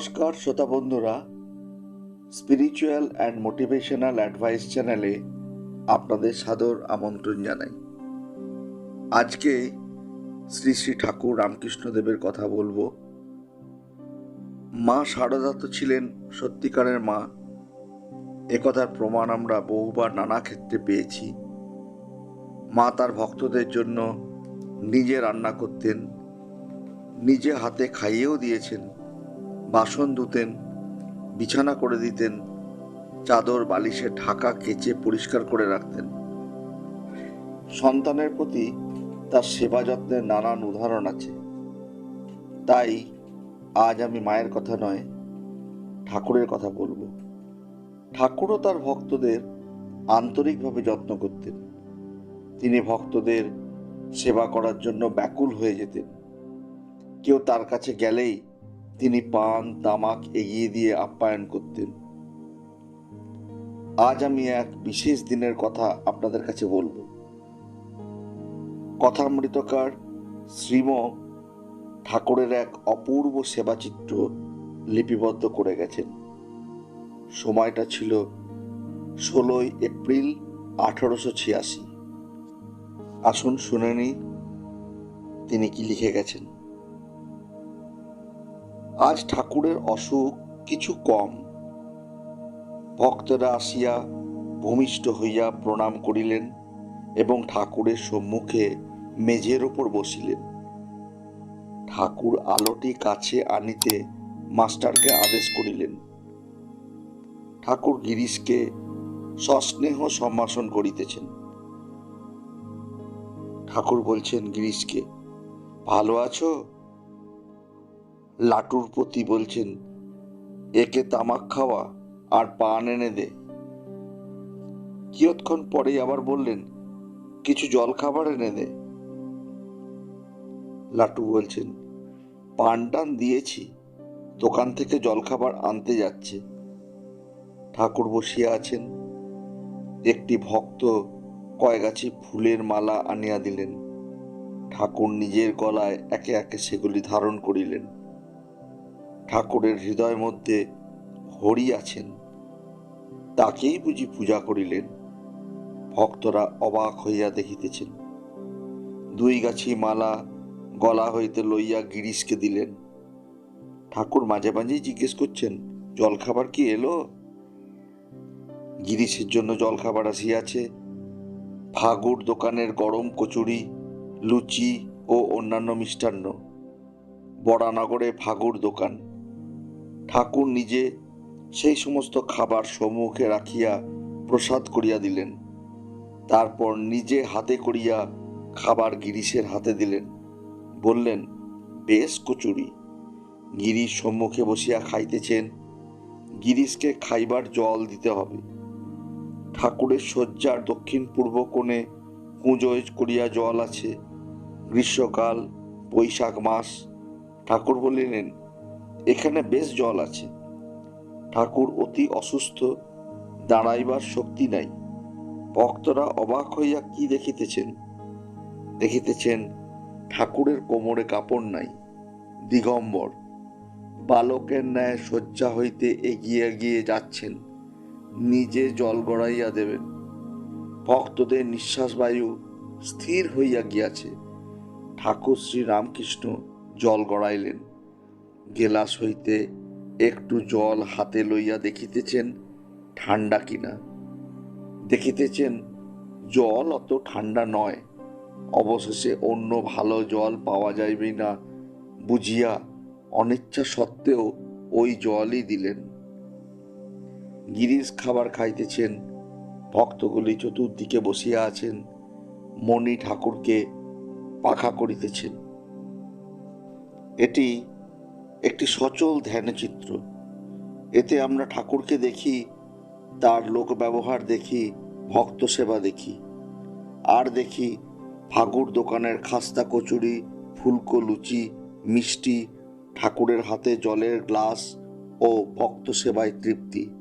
নমস্কার, শ্রোতা বন্ধুরা। স্পিরিচুয়াল অ্যান্ড মোটিভেশনাল অ্যাডভাইস চ্যানেলে আপনাদের সাদর আমন্ত্রণ জানাই। আজকে শ্রী শ্রী ঠাকুর রামকৃষ্ণদেবের কথা বলব। মা শারদা তো ছিলেন সত্যিকারের মা। একথার প্রমাণ আমরা বহুবার নানা ক্ষেত্রে পেয়েছি। মা তার ভক্তদের জন্য নিজে রান্না করতেন, নিজে হাতে খাইয়েও দিয়েছেন। বাসন ধুতেন, বিছানা করে দিতেন, চাদর, বালিশে ঢাকা কেচে পরিষ্কার করে রাখতেন। সন্তানের প্রতি তার সেবা যত্নের নানান উদাহরণ আছে। তাই আজ আমি মায়ের কথা নয়, ঠাকুরের কথা বলব। ঠাকুরও তার ভক্তদের আন্তরিকভাবে যত্ন করতেন। তিনি ভক্তদের সেবা করার জন্য ব্যাকুল হয়ে যেতেন। কেউ তার কাছে গেলেই তিনি পান, তামাক এগিয়ে দিয়ে আপ্যায়ন করতেন। আজ আমি এক বিশেষ দিনের কথা আপনাদের কাছে বলব। কথামৃতকার শ্রীম ঠাকুরের এক অপূর্ব সেবাচিত্র লিপিবদ্ধ করে গেছেন। সময়টা ছিল ষোলোই এপ্রিল আঠারোশো ছিয়াশি। আসুন শুনে তিনি কি লিখে গেছেন। আজ ঠাকুরের অসুখ কিছু কম। ভক্তরা আসিয়া ভূমিষ্ঠ হইয়া প্রণাম করিলেন এবং ঠাকুরের সম্মুখে মেঝের ওপর বসিলেন। ঠাকুর আলোটি কাছে আনিতে মাস্টারকে আদেশ করিলেন, ঠাকুর গিরিশকে সস্নেহ সম্ভাষণ করিতেছেন। ঠাকুর বলছেন, গিরিশকে, ভালো আছো? লাটুর প্রতি বলছেন, একে তামাক খাওয়া আর পান এনে দে। কিয়ৎক্ষণ পরেই আবার বললেন, কিছু জল খাবার এনে দে। লাটু বলছেন পান টান দিয়েছি, দোকান থেকে জলখাবার আনতে যাচ্ছে। ঠাকুর বসিয়া আছেন। একটি ভক্ত কয়গাছি ফুলের মালা আনিয়া দিলেন। ঠাকুর নিজের গলায় একে একে সেগুলি ধারণ করিলেন। ঠাকুরের হৃদয় মধ্যে হরি আছেন। তাকেই বুঝি পূজা করিলেন। ভক্তরা অবাক হইয়া দেখিতেছেন। দুই গাছি মালা গলা হইতে লইয়া গিরিশকে দিলেন। ঠাকুর মাঝে মাঝেই জিজ্ঞেস করছেন জলখাবার কি এলো? গিরিশের জন্য জলখাবার আসিয়াছে। ফাগুর দোকানের গরম কচুরি, লুচি ও অন্যান্য মিষ্টান্ন। বড়ানগরে ফাগুর দোকান। ঠাকুর নিজে সেই সমস্ত খাবার সম্মুখে রাখিয়া প্রসাদ করিয়া দিলেন। তারপর নিজে হাতে করিয়া খাবার গিরিশের হাতে দিলেন। বললেন, বেশ কচুরি। গিরিশ সম্মুখে বসিয়া খাইতেছেন। গিরিশকে খাইবার জল দিতে হবে। ঠাকুরের শয্যার দক্ষিণ পূর্ব কোণে কুঁজোয় করিয়া জল আছে। গ্রীষ্মকাল, বৈশাখ মাস। ঠাকুর বলিলেন এখানে বেশ জল আছে। ঠাকুর অতি অসুস্থ, দাঁড়াইবার শক্তি নাই। ভক্তরা অবাক হইয়া কি দেখিতেছেন? দেখিতেছেন ঠাকুরের কোমরে কাপড় নাই, দিগম্বর। বালকের ন্যায় শয্যা হইতে এগিয়ে এগিয়ে যাচ্ছেন, নিজে জল গড়াইয়া দেবেন। ভক্তদের নিঃশ্বাস বায়ু স্থির হইয়া গিয়াছে। ঠাকুর শ্রী রামকৃষ্ণ জল গড়াইলেন। গেলাস হইতে একটু জল হাতে লইয়া দেখিতেছেন ঠান্ডা কিনা। দেখিতেছেন জল অত ঠান্ডা নয়, অবশেষে অন্য ভালো জল পাওয়া যাইবে না বুঝিয়া অনিচ্ছা সত্ত্বেও ওই জলই দিলেন। গিরিশ খাবার খাইতেছেন, ভক্তগুলি চতুর্দিকে বসিয়া আছেন, মণি ঠাকুরকে পাখা করিতেছেন। এটি একটি সচল ধ্যানচিত্র। এতে আমরা ঠাকুরকে দেখি, তার লোক ব্যবহার দেখি, ভক্ত সেবা দেখি। আর দেখি ফাগুর দোকানের খাস্তা কচুরি, ফুলকো লুচি, মিষ্টি, ঠাকুরের হাতে জলের গ্লাস ও ভক্ত সেবায় তৃপ্তি।